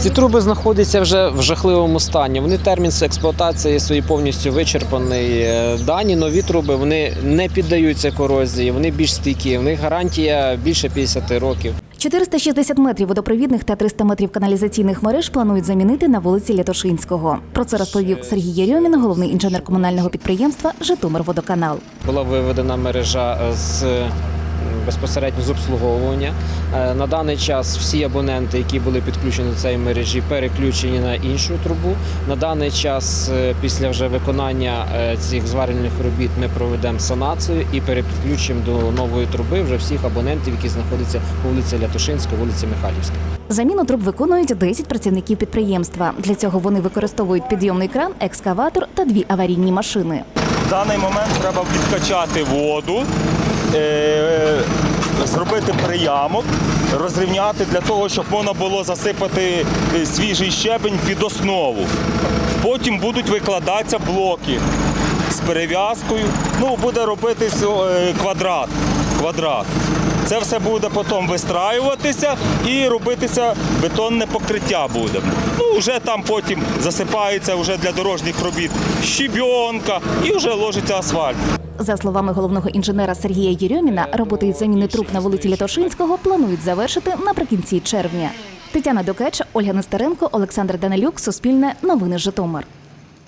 Ці труби знаходяться вже в жахливому стані. Вони термін експлуатації свої повністю вичерпаний. Е, Дані нові труби вони не піддаються корозії, вони більш стійкі. В них гарантія більше 50 років. 460 метрів водопровідних та 300 метрів каналізаційних мереж планують замінити на вулиці Лятошинського. Про це розповів Сергій Єрьомін, головний інженер комунального підприємства Житомирводоканал. Була виведена мережа з безпосередньо з обслуговування. Е, На даний час всі абоненти, які були підключені до цієї мережі, переключені на іншу трубу. На даний час, е, після вже виконання е, цих зварювальних робіт, ми проведемо санацію і перепідключимо до нової труби вже всіх абонентів, які знаходяться по вулиці Лятошинська, вулиці Михайлівська. Заміну труб виконують 10 працівників підприємства. Для цього вони використовують підйомний кран, екскаватор та дві аварійні машини. В даний момент треба відкачати воду, зробити приямок, розрівняти для того, щоб можна було засипати е, свіжий щебень під основу. Потім будуть викладатися блоки з перев'язкою. Ну, буде робитись е, квадрат. квадрат. Це все буде потім вистраюватися і робитися бетонне покриття буде. Ну, вже там потім засипається вже для дорожніх робіт щебенка і вже ложиться асфальт. За словами головного інженера Сергія Єрьоміна, роботи із заміни труб на вулиці Літошинського планують завершити наприкінці червня. Тетяна Докеч, Ольга Нестеренко, Олександр Данилюк, Суспільне, Новини Житомир.